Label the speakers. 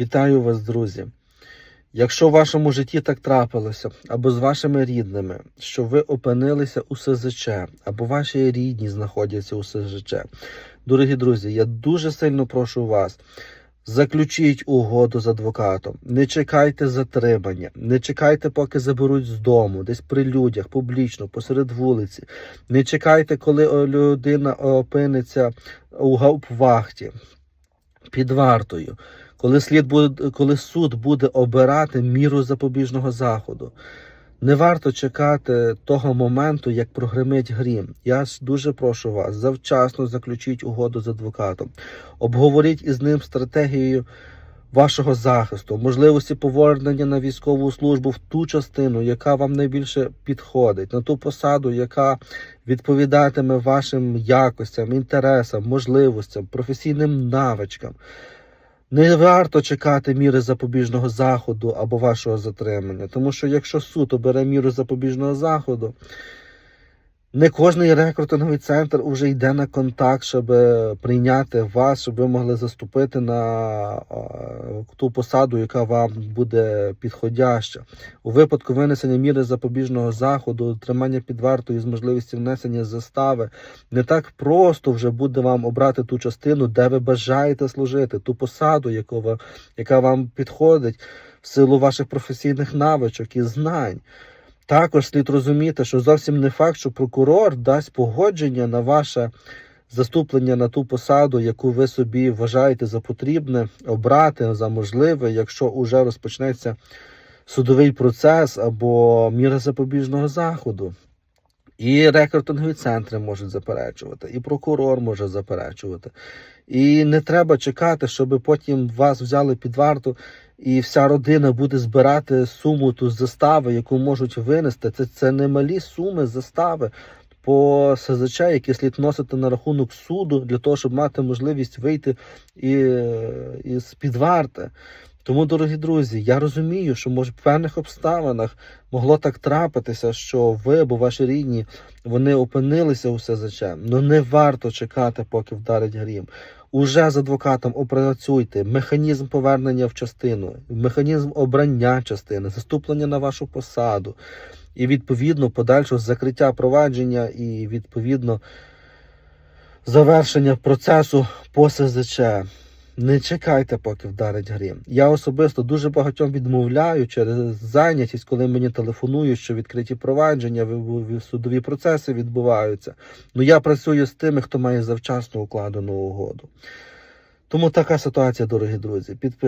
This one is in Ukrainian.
Speaker 1: Вітаю вас, друзі. Якщо в вашому житті так трапилося, або з вашими рідними, що ви опинилися у СЗЧ, або ваші рідні знаходяться у СЗЧ, дорогі друзі, я дуже сильно прошу вас. Заключіть угоду з адвокатом, не чекайте затримання, не чекайте, поки заберуть з дому, десь при людях, публічно, посеред вулиці. Не чекайте, коли людина опиниться у гауптвахті під вартою, коли слід буде, коли суд буде обирати міру запобіжного заходу. Не варто чекати того моменту, як прогримить грім. Я ж дуже прошу вас, завчасно заключіть угоду з адвокатом, обговоріть із ним стратегію вашого захисту, можливості повернення на військову службу в ту частину, яка вам найбільше підходить, на ту посаду, яка відповідатиме вашим якостям, інтересам, можливостям, професійним навичкам. Не варто чекати міри запобіжного заходу або вашого затримання, тому що якщо суд обере міру запобіжного заходу, не кожний рекрутинговий центр вже йде на контакт, щоб прийняти вас, щоб ви могли заступити на ту посаду, яка вам буде підходяща. У випадку винесення міри запобіжного заходу, тримання під вартою з можливістю внесення застави, не так просто вже буде вам обрати ту частину, де ви бажаєте служити, ту посаду, яку ви, яка вам підходить в силу ваших професійних навичок і знань. Також слід розуміти, що зовсім не факт, що прокурор дасть погодження на ваше заступлення на ту посаду, яку ви собі вважаєте за потрібне обрати за можливе, якщо вже розпочнеться судовий процес або міра запобіжного заходу. І рекрутингові центри можуть заперечувати, і прокурор може заперечувати. І не треба чекати, щоб потім вас взяли під варту, і вся родина буде збирати суму ту застави, яку можуть винести. Це, це не малі суми застави по СЗЧ, які слід носити на рахунок суду для того, щоб мати можливість вийти і, із під варти. Тому, дорогі друзі, я розумію, що може в певних обставинах могло так трапитися, що ви або ваші рідні вони опинилися у СЗЧ. Ну не варто чекати, поки вдарить грім. Уже з адвокатом опрацюйте механізм повернення в частину, механізм обрання частини, заступлення на вашу посаду, і відповідно подальшого закриття провадження і відповідно завершення процесу по СЗЧ. Не чекайте, поки вдарить грім. Я особисто дуже багатьом відмовляю через зайнятість, коли мені телефонують, що відкриті провадження, судові процеси відбуваються. Ну я працюю з тими, хто має завчасно укладену угоду. Тому така ситуація, дорогі друзі. Підписуйтесь.